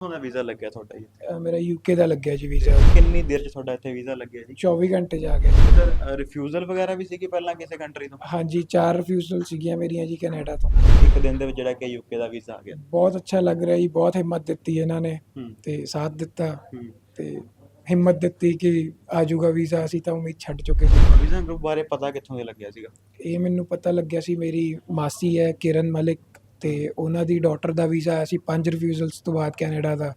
ਕਿੱਥੋਂ ਦਾ ਵੀਜ਼ਾ ਲੱਗਿਆ ਤੁਹਾਡਾ ਜੀ ਮੇਰਾ ਯੂਕੇ ਦਾ ਲੱਗਿਆ ਜੀ ਵੀਜ਼ਾ। ਕਿੰਨੀ ਦੇਰ ਚ ਤੁਹਾਡਾ ਇੱਥੇ ਵੀਜ਼ਾ ਲੱਗਿਆ ਜੀ? 24 ਘੰਟੇ ਜਾ ਗਿਆ। ਸਰ ਰਿਫਿਊਜ਼ਲ ਵਗੈਰਾ ਵੀ ਸੀਗੀ ਪਹਿਲਾਂ ਕਿਸੇ ਕੰਟਰੀ ਤੋਂ? ਹਾਂਜੀ ਚਾਰ ਰਿਫਿਊਜ਼ਲ ਸੀਗੀਆਂ ਮੇਰੀਆਂ ਜੀ ਕੈਨੇਡਾ ਤੋਂ। ਇੱਕ ਦਿਨ ਦੇ ਵਿੱਚ ਜਿਹੜਾ ਕਿ ਯੂਕੇ ਦਾ ਵੀਜ਼ਾ ਆ ਗਿਆ। ਬਹੁਤ ਅੱਛਾ ਲੱਗ ਰਿਹਾ ਜੀ ਬਹੁਤ ਹਿੰਮਤ ਦਿੱਤੀ ਇਹਨਾਂ ਨੇ ਹੂੰ। ਤੇ ਸਾਥ ਦਿੱਤਾ। ਹੂੰ। ਤੇ ਹਿੰਮਤ ਦਿੱਤੀ ਕਿ ਆ ਜਾਊਗਾ ਵੀਜ਼ਾ ਅਸੀਂ ਤਾਂ ਉਮੀਦ ਛੱਡ ਚੁੱਕੇ ਸੀ। ਵੀਜ਼ਾ ਗਰੁੱਪ ਬਾਰੇ ਪਤਾ ਕਿੱਥੋਂ ਦੇ ਲੱਗਿਆ ਸੀਗਾ? ਇਹ ਮੈਨੂੰ ਪਤਾ ਲੱਗਿਆ ਸੀ ਮੇਰੀ ਮਾਸੀ ਹੈ ਕਿਰਨ ਮਲਿਕ। ਅਤੇ ਉਹਨਾਂ ਦੀ ਡੋਟਰ ਦਾ ਵੀਜ਼ਾ ਆਇਆ ਸੀ ਪੰਜ ਰਿਫਿਊਜ਼ਲਸ ਤੋਂ ਬਾਅਦ ਕੈਨੇਡਾ ਦਾ।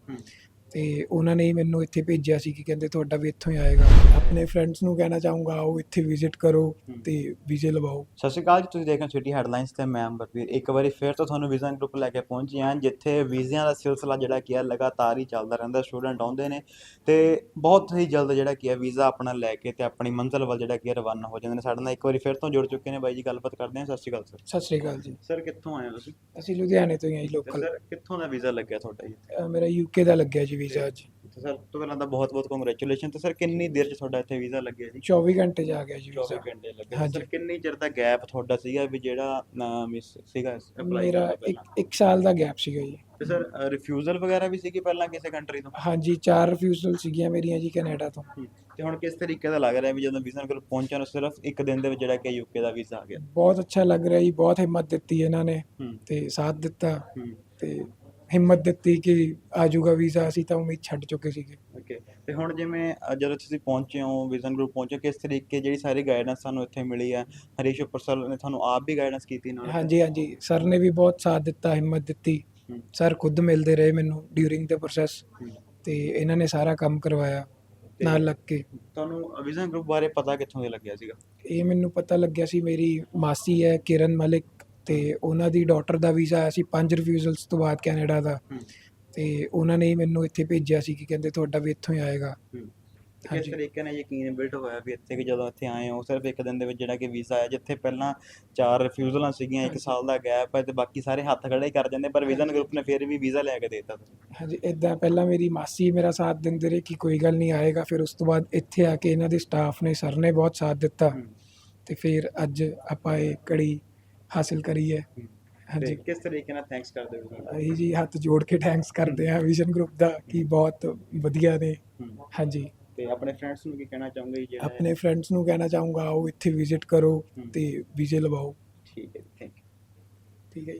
ਤੇ ਉਹਨਾਂ ਨੇ ਹੀ ਮੈਨੂੰ ਇੱਥੇ ਭੇਜਿਆ ਸੀ ਕਿ ਕਹਿੰਦੇ ਤੁਹਾਡਾ ਵੀ ਇੱਥੋਂ ਹੀ ਆਏਗਾ। ਆਪਣੇ ਫਰੈਂਡਸ ਨੂੰ ਕਹਿਣਾ ਚਾਹੂੰਗਾ ਆਓ ਇੱਥੇ ਵਿਜ਼ਿਟ ਕਰੋ। ਤੇ ਵੀਜ਼ੇ ਲਵਾਓ। ਸਤਿ ਸ਼੍ਰੀ ਅਕਾਲ ਜੀ ਤੁਸੀਂ ਦੇਖ ਰਹੇ ਹੋ ਸਿਟੀ ਹੈਡਲਾਈਨਸ ਤੇ ਮੈਂ ਅੰਬਰਵੀਰ ਇੱਕ ਵਾਰੀ ਫਿਰ ਤੋਂ ਤੁਹਾਨੂੰ ਵੀਜ਼ਾ ਗਰੁੱਪ ਲੈ ਕੇ ਪਹੁੰਚੇ ਹਾਂ ਜਿੱਥੇ ਵੀਜ਼ਿਆਂ ਦਾ ਸਿਲਸਿਲਾ ਜਿਹੜਾ ਕੀ ਹੈ ਲਗਾਤਾਰ ਹੀ ਚੱਲਦਾ ਰਹਿੰਦਾ ਸਟੂਡੈਂਟ ਆਉਂਦੇ ਨੇ ਤੇ ਬਹੁਤ ਹੀ ਜਲਦ ਜਿਹੜਾ ਕੀ ਹੈ ਵੀਜ਼ਾ ਆਪਣਾ ਲੈ ਕੇ ਤੇ ਆਪਣੀ ਮੰਜ਼ਿਲ ਵੱਲ ਜਿਹੜਾ ਕੀ ਹੈ ਰਵਾਨਾ ਹੋ ਜਾਂਦੇ ਨੇ। ਸਾਡੇ ਨਾਲ ਇੱਕ ਵਾਰੀ ਫਿਰ ਤੋਂ ਜੁੜ ਚੁੱਕੇ ਨੇ ਬਾਈ ਜੀ ਗੱਲਬਾਤ ਕਰਦੇ ਹਾਂ। ਸਤਿ ਸ਼੍ਰੀ ਅਕਾਲ ਸਰ। ਸਤਿ ਸ਼੍ਰੀ ਅਕਾਲ ਜੀ। ਸਰ ਕਿੱਥੋਂ ਆਏ ਹੋ ਤੁਸੀਂ? ਅਸੀਂ ਲੁਧਿਆਣੇ ਤੋਂ ਹੀ ਤੇ ਲੋਕਲ ਸਰ ਕਿੱਥੋਂ ਦਾ ਵੀਜ਼ਾ ਲੱਗਿਆ ਤੁਹਾਡਾ ਜੀ ਮੇਰਾ ਯੂਕੇ ਦਾ ਲੱਗਿਆ ਜੀ ਵੀਜ਼ਾ ਅੱਜ। ਤੇ ਸਰ ਤੋਂ ਪਹਿਲਾਂ ਤਾਂ ਬਹੁਤ ਬਹੁਤ ਕੰਗ੍ਰੈਚੁਲੇਸ਼ਨ ਤੇ ਸਰ ਕਿੰਨੀ ਦੇਰ ਚ ਤੁਹਾਡਾ ਇੱਥੇ ਵੀਜ਼ਾ ਲੱਗਿਆ ਜੀ? 24 ਘੰਟੇ ਜਾ ਗਿਆ ਜੀ 24 ਵੀਜ਼ਾ ਘੰਟੇ ਲੱਗੇ ਹਾਂਜੀ। ਸਰ ਕਿੰਨੀ ਚਿਰ ਦਾ ਗੈਪ ਤੁਹਾਡਾ ਸੀਗਾ ਵੀ ਜਿਹੜਾ ਮਿਸ ਸੀਗਾ ਅਪਲਾਈ ਮੇਰਾ ਇੱਕ ਇੱਕ ਸਾਲ ਦਾ ਗੈਪ ਸੀਗਾ ਜੀ। ਤੇ ਸਰ ਰਿਫਿਊਜ਼ਲ ਵਗੈਰਾ ਵੀ ਸੀਗੀ ਪਹਿਲਾਂ ਕਿਸੇ ਕੰਟਰੀ ਤੋਂ? ਹਾਂਜੀ ਚਾਰ ਰਿਫਿਊਜ਼ਲ ਸੀਗੀਆਂ ਮੇਰੀਆਂ ਜੀ ਕੈਨੇਡਾ ਤੋਂ। ਤੇ ਹੁਣ ਕਿਸ ਤਰੀਕੇ ਦਾ ਲੱਗ ਰਿਹਾ ਵੀ ਜਦੋਂ ਵੀਜ਼ਾ ਕੋਲ ਪਹੁੰਚਣ ਨੂੰ ਸਿਰਫ ਇੱਕ ਦਿਨ ਦੇ ਵਿੱਚ ਜਿਹੜਾ ਕਿ ਯੂਕੇ ਦਾ ਵੀਜ਼ਾ ਆ ਗਿਆ? ਬਹੁਤ ਅੱਛਾ ਲੱਗ ਰਿਹਾ ਜੀ ਬਹੁਤ ਹਿੰਮਤ ਦਿੱਤੀ ਇਹਨਾਂ ਨੇ ਹੂੰ। ਤੇ ਸਾਥ ਦਿੱਤਾ ਤੇ ਹਿੰਮਤ ਦਿੱਤੀ ਕਿ ਆ ਜਾਊਗਾ ਵੀਜ਼ਾ ਅਸੀਂ ਤਾਂ ਉਮੀਦ ਛੱਡ ਚੁੱਕੇ ਸੀਗੇ। ਓਕੇ ਤੇ ਹੁਣ ਜਿਵੇਂ ਅ, ਜਦੋਂ ਤੁਸੀਂ ਪਹੁੰਚੇ ਹੋ ਵਿਜ਼ਨ ਗਰੁੱਪ ਪਹੁੰਚੇ ਹੋ, ਕਿਸ ਤਰੀਕੇ ਜਿਹੜੀ ਸਾਰੀ ਗਾਈਡੈਂਸ ਸਾਨੂੰ ਇੱਥੇ ਮਿਲੀ ਹੈ? ਹਰੀਸ਼ ਉੱਪਰ ਸਰ ਨੇ ਤੁਹਾਨੂੰ ਆਪ ਵੀ ਗਾਈਡੈਂਸ ਕੀਤੀ ਨਾਲ? ਹਾਂਜੀ ਹਾਂਜੀ। ਸਰ ਨੇ ਵੀ ਬਹੁਤ ਸਾਥ ਦਿੱਤਾ ਹਿੰਮਤ ਦਿੱਤੀ। ਹੂੰ। ਸਰ ਖੁਦ ਮਿਲਦੇ ਰਹੇ ਮੈਨੂੰ ਡਿਊਰਿੰਗ ਦ ਪ੍ਰੋਸੈਸ ਹੂੰ। ਤੇ ਇਹਨਾਂ ਨੇ ਸਾਰਾ ਕੰਮ ਕਰਵਾਇਆ ਤੇ ਨਾਲ ਲੱਗ ਕੇ। ਤੁਹਾਨੂੰ ਵਿਜ਼ਨ ਗਰੁੱਪ ਬਾਰੇ ਪਤਾ ਕਿੱਥੋਂ ਦੇ ਲੱਗਿਆ ਸੀਗਾ? ਇਹ ਮੈਨੂੰ ਪਤਾ ਲੱਗਿਆ ਸੀ ਮੇਰੀ ਮਾਸੀ ਹੈ ਕਿਰਨ ਮਲਿਕ। ਤੇ ਉਹਨਾਂ ਦੀ ਡਾਟਰ ਦਾ ਵੀਜ਼ਾ ਆਇਆ ਸੀ ਪੰਜ ਰਿਫਿਊਜ਼ਲਸ ਤੋਂ ਬਾਅਦ ਕੈਨੇਡਾ ਦਾ। ਤੇ ਉਹਨਾਂ ਨੇ ਹੀ ਮੈਨੂੰ ਇੱਥੇ ਭੇਜਿਆ ਸੀ ਕਿ ਕਹਿੰਦੇ ਤੁਹਾਡਾ ਵੀ ਇੱਥੋਂ ਹੀ ਆਏਗਾ ਕਿਸ। ਤਰੀਕੇ ਨਾਲ ਯਕੀਨ ਬਿਲਡ ਹੋਇਆ ਵੀ ਇੱਥੇ ਕਿ ਜਦੋਂ ਇੱਥੇ ਆਏ ਹੋ ਸਿਰਫ ਇੱਕ ਦਿਨ ਦੇ ਵਿੱਚ ਜਿਹੜਾ ਕਿ ਵੀਜ਼ਾ ਆਇਆ ਜਿੱਥੇ ਪਹਿਲਾਂ ਚਾਰ ਰਿਫਿਊਜ਼ਲਾਂ ਸੀਗੀਆਂ ਇੱਕ। ਸਾਲ ਦਾ ਗੈਪ ਹੈ ਤੇ ਬਾਕੀ ਸਾਰੇ ਹੱਥ ਖੜੇ ਹੀ ਕਰ ਜਾਂਦੇ ਪਰ ਵਿਜ਼ਨ ਗਰੁੱਪ ਨੇ ਫਿਰ ਵੀ ਵੀਜ਼ਾ ਲੈ ਕੇ ਦਿੱਤਾ ਹਾਂਜੀ ਇਦਾਂ ਪਹਿਲਾਂ ਮੇਰੀ ਮਾਸੀ ਮੇਰਾ ਸਾਥ ਦਿੰਦੇ ਰਹੇ ਕਿ ਕੋਈ ਗੱਲ ਨਹੀਂ ਆਏਗਾ ਫਿਰ ਉਸ ਤੋਂ ਬਾਅਦ ਇੱਥੇ ਆ ਕੇ ਇਹਨਾਂ ਦੇ ਸਟਾਫ ਨੇ ਸਰ ਨੇ ਬਹੁਤ ਸਾਥ ਦਿੱਤਾ। ਤੇ ਫਿਰ ਅੱਜ ਆਪਾਂ ਇਹ ਕੜੀ ਹਾਸਿਲ ਕਰੀ ਹੈ। ਹਾਂਜੀ ਕਿਸ ਤਰੀਕੇ ਨਾਲ ਥੈਂਕਸ ਕਰਦੇ ਹੋ? ਅਸੀਂ ਜੀ ਹੱਥ ਜੋੜ ਕੇ ਥੈਂਕਸ ਕਰਦੇ ਹਾਂ ਵਿਜ਼ਨ ਗਰੁੱਪ ਦਾ ਕਿ ਬਹੁਤ ਵਧੀਆ ਨੇ। ਹਾਂਜੀ ਤੇ ਆਪਣੇ ਫਰੈਂਡਸ ਨੂੰ ਕੀ ਕਹਿਣਾ ਚਾਹੋਗੇ ਜੀ ਆਪਣੇ ਫਰੈਂਡਸ ਨੂੰ ਕਹਿਣਾ ਚਾਹੂੰਗਾ ਆਓ ਇੱਥੇ ਵਿਜ਼ਿਟ ਕਰੋ। ਤੇ ਵੀਜ਼ੇ ਲਵਾਓ